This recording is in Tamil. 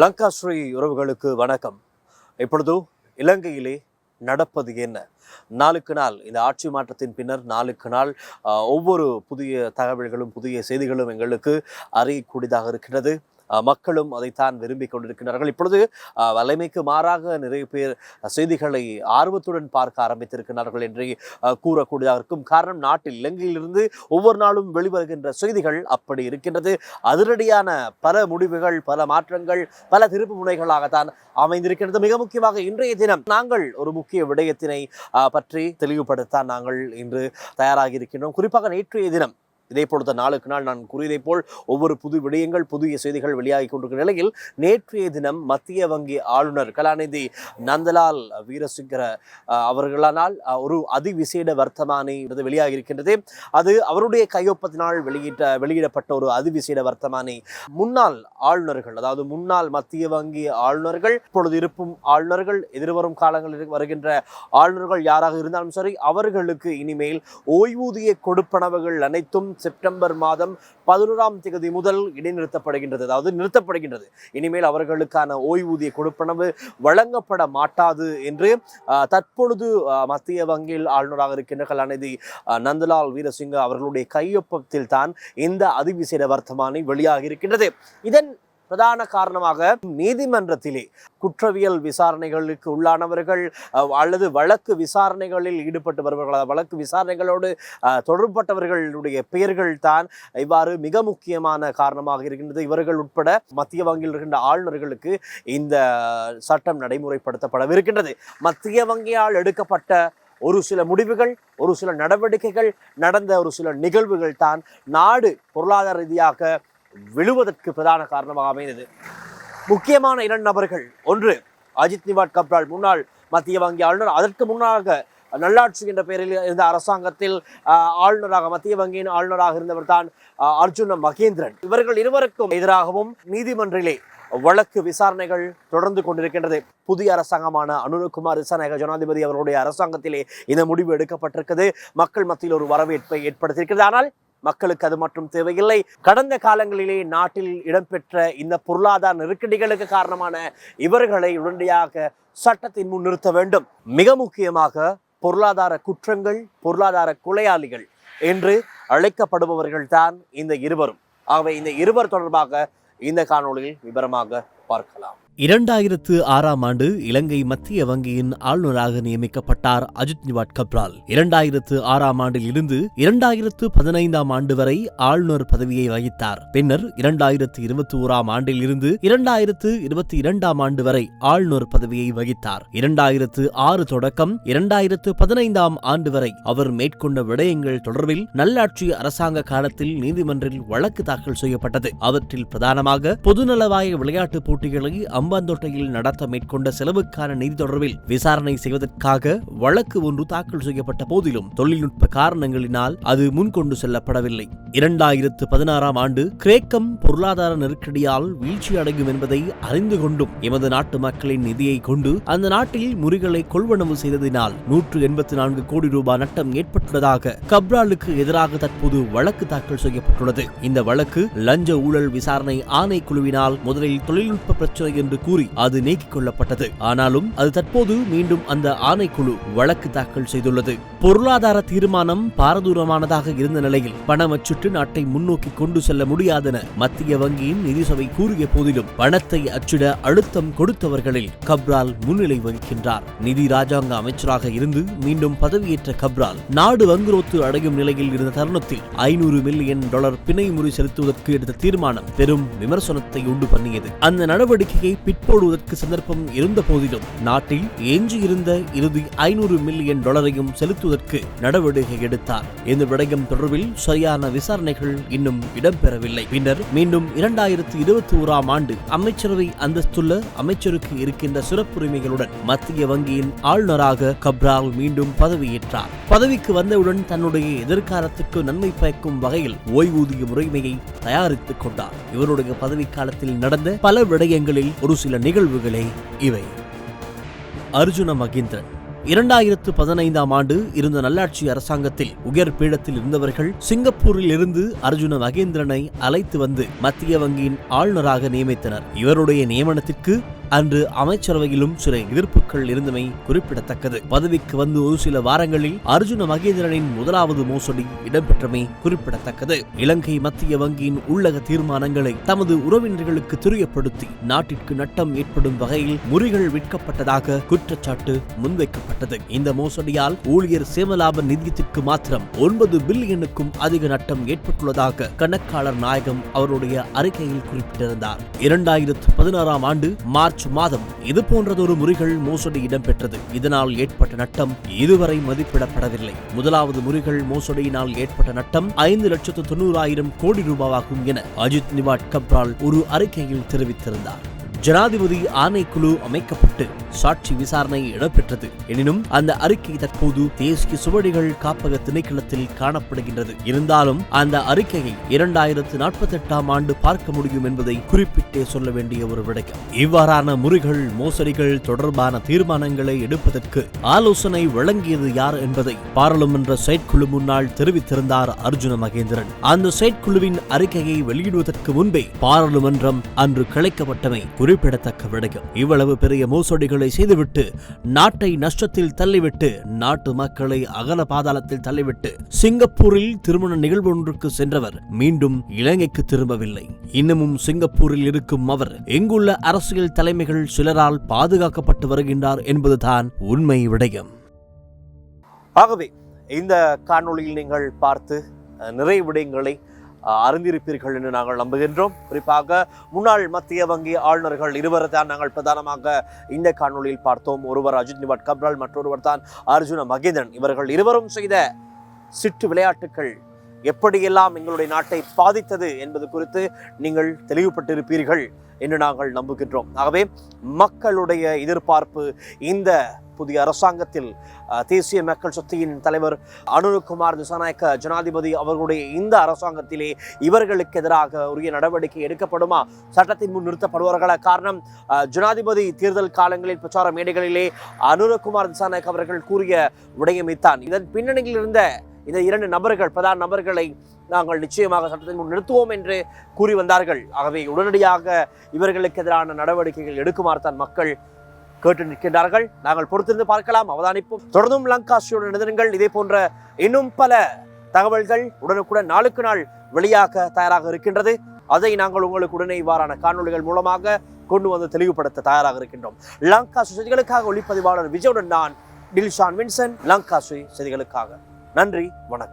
லங்கா ஸ்ரீ உறவுகளுக்கு வணக்கம். இப்பொழுது இலங்கையிலே நடப்பது என்ன? நாளுக்கு நாள் இந்த ஆட்சி மாற்றத்தின் பின்னர் நாளுக்கு நாள் ஒவ்வொரு புதிய தகவல்களும் புதிய செய்திகளும் எங்களுக்கு அறியக்கூடியதாக இருக்கின்றது. மக்களும் அதைத்தான் விரும்பி கொண்டிருக்கிறார்கள் இப்பொழுது வலைமைக்கு மாறாக நிறைய பேர் செய்திகளை ஆர்வத்துடன் பார்க்க ஆரம்பித்திருக்கிறார்கள் என்று கூறக்கூடியதாக இருக்கும் காரணம் நாட்டில் இலங்கையிலிருந்து ஒவ்வொரு நாளும் வெளிவருகின்ற செய்திகள் அப்படி இருக்கின்றது. அதிரடியான பல முடிவுகள் பல மாற்றங்கள் பல திருப்பு முனைகளாகத்தான் அமைந்திருக்கிறது மிக முக்கியமாக இன்றைய தினம் நாங்கள் ஒரு முக்கிய விடயத்தினை பற்றி தெளிவுபடுத்த நாங்கள் இன்று தயாராகி இருக்கின்றோம் குறிப்பாக நேற்றைய தினம் இதே பொழுது நாளுக்கு நாள் நான் கூறியதைப் போல் ஒவ்வொரு புது விடயங்கள் புதிய செய்திகள் வெளியாகி கொண்டிருக்கிற நிலையில் நேற்றைய தினம் மத்திய வங்கி ஆளுநர் கலாநிதி நந்தலால் வீரசிங்கர அவர்களானால் ஒரு அதிவிசேட வர்த்தமானி என்பது வெளியாகி இருக்கின்றது அது அவருடைய கையொப்பத்தினால் வெளியிட்ட வெளியிடப்பட்ட ஒரு அதிவிசேட வர்த்தமானி. முன்னாள் ஆளுநர்கள் அதாவது முன்னாள் மத்திய வங்கி ஆளுநர்கள் இப்பொழுது இருக்கும் ஆளுநர்கள் எதிர்வரும் காலங்களில் வருகின்ற ஆளுநர்கள் யாராக இருந்தாலும் சரி அவர்களுக்கு இனிமேல் ஓய்வூதிய கொடுப்பனவுகள் அனைத்தும் செப்டம்பர் மாதம் பதினோராம் தேதி முதல் இடைநிறுத்தப்படுகின்றது. அதாவது நிறுத்தப்படுகின்றது. இனிமேல் அவர்களுக்கான ஓய்வூதிய கொடுப்பனவு வழங்கப்பட மாட்டாது என்று தற்பொழுது மத்திய வங்கியில் ஆளுநராக இருக்கின்ற கலாநிதி நந்தலால் வீரசிங்க அவர்களுடைய கையொப்பத்தில் தான் இந்த அதிவிசேட வர்த்தமானி வெளியாகி இருக்கின்றது. இதன் பிரதான காரணமாக நீதிமன்றத்திலே குற்றவியல் விசாரணைகளுக்கு உள்ளானவர்கள் அல்லது வழக்கு விசாரணைகளில் ஈடுபட்டு வருபவர்கள் வழக்கு விசாரணைகளோடு தொடர்பட்டவர்களுடைய பெயர்கள் தான் இவ்வாறு மிக முக்கியமான காரணமாக இருக்கின்றது. இவர்கள் உட்பட மத்திய வங்கியில் இருக்கின்ற ஆளுநர்களுக்கு இந்த சட்டம் நடைமுறைப்படுத்தப்படவிருக்கின்றது. மத்திய வங்கியால் எடுக்கப்பட்ட ஒரு சில முடிவுகள் ஒரு சில நடவடிக்கைகள் நடந்த ஒரு சில நிகழ்வுகள் தான் நாடு பொருளாதார ரீதியாக விழுவதற்கு பிரதான காரணமாக அமைந்தது முக்கியமான இரண்டு நபர்கள் ஒன்று அஜித் நிவாட் கப்ரால் முன்னாள் மத்திய வங்கி ஆளுநர். அதற்கு முன்னாக நல்லாட்சி என்ற பெயரில் இருந்த அரசாங்கத்தில் ஆளுநராக மத்திய வங்கியின் ஆளுநராக இருந்தவர் தான் அர்ஜுன மகேந்திரன். இவர்கள் இருவருக்கும் எதிராகவும் நீதிமன்றிலே வழக்கு விசாரணைகள் தொடர்ந்து கொண்டிருக்கின்றது. புதிய அரசாங்கமான அனுரகுமார் திசாநாயக ஜனாதிபதி அவருடைய அரசாங்கத்திலே இந்த முடிவு எடுக்கப்பட்டிருக்கிறது. மக்கள் மத்தியில் ஒரு வரவேற்பை ஏற்படுத்தியிருக்கிறது. ஆனால் மக்களுக்கு அது மட்டும் தேவையில்லை. கடந்த காலங்களிலே நாட்டில் இடம்பெற்ற இந்த பொருளாதார நெருக்கடிகளுக்கு காரணமான இவர்களை உடனடியாக சட்டத்தின் முன் நிறுத்த வேண்டும். மிக முக்கியமாக பொருளாதார குற்றங்கள் பொருளாதார கொலையாளிகள் என்று அழைக்கப்படுபவர்கள் தான் இந்த இருவரும். ஆகவே இந்த இருவர் தொடர்பாக இந்த காணொளியில் விவரமாக பார்க்கலாம். இரண்டாயிரத்து ஆறாம் ஆண்டு இலங்கை மத்திய வங்கியின் ஆளுநராக நியமிக்கப்பட்டார் அஜித் நிவாட் கப்ரால். இரண்டாயிரத்து ஆறாம் ஆண்டில் இருந்து இரண்டாயிரத்து பதினைந்தாம் ஆண்டு வரை ஆளுநர் பதவியை வகித்தார். பின்னர் இரண்டாயிரத்து இருபத்தி ஓராம் ஆண்டில் இருந்து இரண்டாயிரத்து இருபத்தி இரண்டாம் ஆண்டு வரை ஆளுநர் பதவியை வகித்தார். இரண்டாயிரத்து ஆறு தொடக்கம் இரண்டாயிரத்து பதினைந்தாம் ஆண்டு வரை அவர் மேற்கொண்ட விடயங்கள் தொடர்பில் நல்லாட்சி அரசாங்க காலத்தில் நீதிமன்றில் வழக்கு தாக்கல் செய்யப்பட்டது. அவற்றில் பிரதானமாக பொதுநலவாய விளையாட்டுப் போட்டிகளை அம்பாந்தோட்டையில் நடத்த மேற்கொண்ட செலவுக்கான நிதி தொடர்பில் விசாரணை செய்வதற்காக வழக்கு ஒன்று தாக்கல் செய்யப்பட்ட போதிலும் தொழில்நுட்ப காரணங்களினால் அது முன்கொண்டு செல்லப்படவில்லை. இரண்டாயிரத்து பதினாறாம் ஆண்டு கிரேக்கம் பொருளாதார நெருக்கடியால் வீழ்ச்சி அடையும் என்பதை அறிந்து கொண்டும் எமது நாட்டு மக்களின் நிதியை கொண்டு அந்த நாட்டில் முறிகளை கொள்வனவு செய்ததினால் நூற்று எண்பத்தி நான்கு கோடி ரூபாய் நட்டம் ஏற்பட்டுள்ளதாக கப்ராலுக்கு எதிராக தற்போது வழக்கு தாக்கல் செய்யப்பட்டுள்ளது. இந்த வழக்கு லஞ்ச ஊழல் விசாரணை ஆணைக்குழுவினால் முதலில் தொழில்நுட்ப பிரச்சனை என்று என்று கூறி அது நீக்கிக் கொள்ளப்பட்டது. ஆனாலும் அது தற்போது மீண்டும் அந்த ஆணைக்குழு வழக்கு தாக்கல் செய்துள்ளது. பொருளாதார தீர்மானம் பாரதூரமானதாக இருந்த நிலையில் பணம் அச்சுட்டு நாட்டை முன்னோக்கி கொண்டு செல்ல முடியாதென மத்திய வங்கியின் நிதி சபை கூறிய போதிலும் பணத்தை அச்சிட அழுத்தம் கொடுத்தவர்களில் கப்ரால் முன்னிலை வகிக்கின்றார். நிதி ராஜாங்க அமைச்சராக இருந்து மீண்டும் பதவியேற்ற கப்ரால் நாடு வங்குரோத்து அடையும் நிலையில் இருந்த தருணத்தில் ஐநூறு மில்லியன் டாலர் பிணை முறி செலுத்துவதற்கு எடுத்த தீர்மானம் பெரும் விமர்சனத்தை உண்டு பண்ணியது. அந்த நடவடிக்கையை பிற்போடுவதற்கு சந்தர்ப்பம் இருந்த போதிலும் நாட்டில் எஞ்சியிருந்த இறுதி ஐநூறு மில்லியன் டாலரையும் செலுத்துவதற்கு நடவடிக்கை எடுத்தார். இந்த விடயம் தொடர்பில் சரியான விசாரணைகள் இன்னும் இடம்பெறவில்லை. பின்னர் மீண்டும் இரண்டாயிரத்தி இருபத்தி ஓராம் ஆண்டு அமைச்சரவை அந்தஸ்துள்ள அமைச்சருக்கு இருக்கின்ற சிறப்புரிமைகளுடன் மத்திய வங்கியின் ஆளுநராக கப்ரால் மீண்டும் பதவியேற்றார். பதவிக்கு வந்தவுடன் தன்னுடைய எதிர்காலத்துக்கு நன்மை பயக்கும் வகையில் ஓய்வூதிய முறைமையை தயாரித்துக் கொண்டார். இவருடைய பதவி காலத்தில் நடந்த பல விடயங்களில் ஒரு சில நிகழ்வுகளே இவை. அர்ஜுன மகேந்திரன் இரண்டாயிரத்து பதினைந்தாம் ஆண்டு இருந்த நல்லாட்சி அரசாங்கத்தில் உயர் பீடத்தில் இருந்தவர்கள் சிங்கப்பூரில் இருந்து அர்ஜுன மகேந்திரனை அழைத்து வந்து மத்திய வங்கியின் ஆளுநராக நியமித்தனர். இவருடைய நியமனத்திற்கு அன்று அமைச்சரவையிலும் சில எதிர்ப்புகள் இருந்தமை குறிப்பிடத்தக்கது. பதவிக்கு வந்து ஒரு சில வாரங்களில் அர்ஜுன மகேந்திரனின் முதலாவது மோசடி இடம்பெற்றமை குறிப்பிடத்தக்கது. இலங்கை மத்திய வங்கியின் உள்ளக தீர்மானங்களை தமது உறவினர்களுக்கு துரியப்படுத்தி நாட்டிற்கு நட்டம் ஏற்படும் வகையில் முறிகள் விற்கப்பட்டதாக குற்றச்சாட்டு முன்வைக்கப்பட்டது. இந்த மோசடியால் ஊழியர் சேமலாப நிதியத்திற்கு மாத்திரம் ஒன்பது பில்லியனுக்கும் அதிக நட்டம் ஏற்பட்டுள்ளதாக கணக்காளர் நாயகம் அவருடைய அறிக்கையில் குறிப்பிட்டிருந்தார். இரண்டாயிரத்து பதினாறாம் ஆண்டு மார்ச் மாதம் இது போன்றதொரு முறிகள் மோசடி இடம்பெற்றது. இதனால் ஏற்பட்ட நட்டம் இதுவரை மதிப்பிடப்படவில்லை. முதலாவது முறிகள் மோசடியினால் ஏற்பட்ட நட்டம் ஐந்து லட்சத்து தொண்ணூறாயிரம் கோடி ரூபாவாகும் என அஜித் நிவாட் கப்ரால் ஒரு அறிக்கையில் தெரிவித்திருந்தார். ஜனாதிபதி ஆணைக்குழு அமைக்கப்பட்டு சாட்சி விசாரணை இடம்பெற்றது. எனினும் அந்த அறிக்கை தற்போது தேசிய சுவடிகள் காப்பக திணைக்களத்தில் காணப்படுகின்றது. இருந்தாலும் அந்த அறிக்கையை இரண்டாயிரத்து நாற்பத்தி எட்டாம் ஆண்டு பார்க்க முடியும் என்பதை குறிப்பிட்டே சொல்ல வேண்டிய ஒரு விடயம். இவ்வாறான முறிகள் மோசடிகள் தொடர்பான தீர்மானங்களை எடுப்பதற்கு ஆலோசனை வழங்கியது யார் என்பதை பாராளுமன்ற செயற்குழு முன்னால் தெரிவித்திருந்தார் அர்ஜுன மகேந்திரன். அந்த செயற்குழுவின் அறிக்கையை வெளியிடுவதற்கு முன்பே பாராளுமன்றம் அன்று கிளைக்கப்பட்டமை குறிப்பிடத்தக்க விடயம். இவ்வளவு பெரிய மோசடிகளை செய்துவிட்டு நாட்டை நஷ்டத்தில் தள்ளிவிட்டு நாட்டு மக்களை அகல பாதாளத்தில் தள்ளிவிட்டு சிங்கப்பூரில் திருமண நிகழ்வு ஒன்றுக்கு சென்றவர் மீண்டும் இலங்கைக்கு திரும்பவில்லை. இன்னமும் சிங்கப்பூரில் இருக்கும் அவர் இங்குள்ள அரசியல் தலைமைகள் சிலரால் பாதுகாக்கப்பட்டு வருகின்றார் என்பதுதான் உண்மை விடயம். ஆகவே இந்த காணொளியில் நீங்கள் பார்த்து அஹ், நிறைய விடயங்களை அறிந்திருப்பீர்கள் என்று நாங்கள் நம்புகின்றோம். குறிப்பாக முன்னாள் மத்திய வங்கி ஆளுநர்கள் இருவரை தான் நாங்கள் பிரதானமாக இந்த காணொளியில் பார்த்தோம். ஒருவர் அஜித் நிவாட் கப்ரால் மற்றொருவர் தான் அர்ஜுன மகேந்திரன். இவர்கள் இருவரும் செய்த சிட்டு விளையாட்டுகள் எப்படியெல்லாம் எங்களுடைய நாட்டை பாதித்தது என்பது குறித்து நீங்கள் தெளிவுபட்டிருப்பீர்கள் என்று நாங்கள் நம்புகின்றோம். ஆகவே மக்களுடைய எதிர்பார்ப்பு இந்த புதிய அரசாங்கத்தில் தேசிய மக்கள் சக்தியின் தலைவர் அனுருகுமார் திசாநாயக்க ஜனாதிபதி அவர்களுடைய இந்த அரசாங்கத்திலே இவர்களுக்கு எதிராக உரிய நடவடிக்கை எடுக்கப்படுமா? சட்டத்தின் முன் நிறுத்தப்படுவார்களா? காரணம் ஜனாதிபதி தேர்தல் காலங்களில் பிரச்சார மேடைகளிலே அனுரகுமார் திசாநாயக் அவர்கள் கூறிய விடயமைத்தான் இதன் பின்னணியில் இருந்த இந்த இரண்டு நபர்கள் பிரதான நபர்களை நாங்கள் நிச்சயமாக சட்டத்தின் முன் நிறுத்துவோம் என்று கூறி வந்தார்கள். ஆகவே உடனடியாக இவர்களுக்கு எதிரான நடவடிக்கைகள் எடுக்குமாறு தான் மக்கள் கேட்டு நிற்கின்றார்கள். நாங்கள் பொறுத்திருந்து பார்க்கலாம் அவதானிப்போம். தொடர்ந்தும் லங்காசியோடு நிறுவனங்கள் இதே போன்ற இன்னும் பல தகவல்கள் உடனுக்குடன் நாளுக்கு நாள் வெளியாக தயாராக இருக்கின்றது. அதை நாங்கள் உங்களுக்கு உடனே இவ்வாறான காணொளிகள் மூலமாக கொண்டு வந்து தெளிவுபடுத்த தயாராக இருக்கின்றோம். லங்காசு செய்திகளுக்காக ஒளிப்பதிவாளர் விஜயுடன் நான் டில்ஷான் வின்சன் லங்காசு செய்திகளுக்காக. நன்றி வணக்கம்.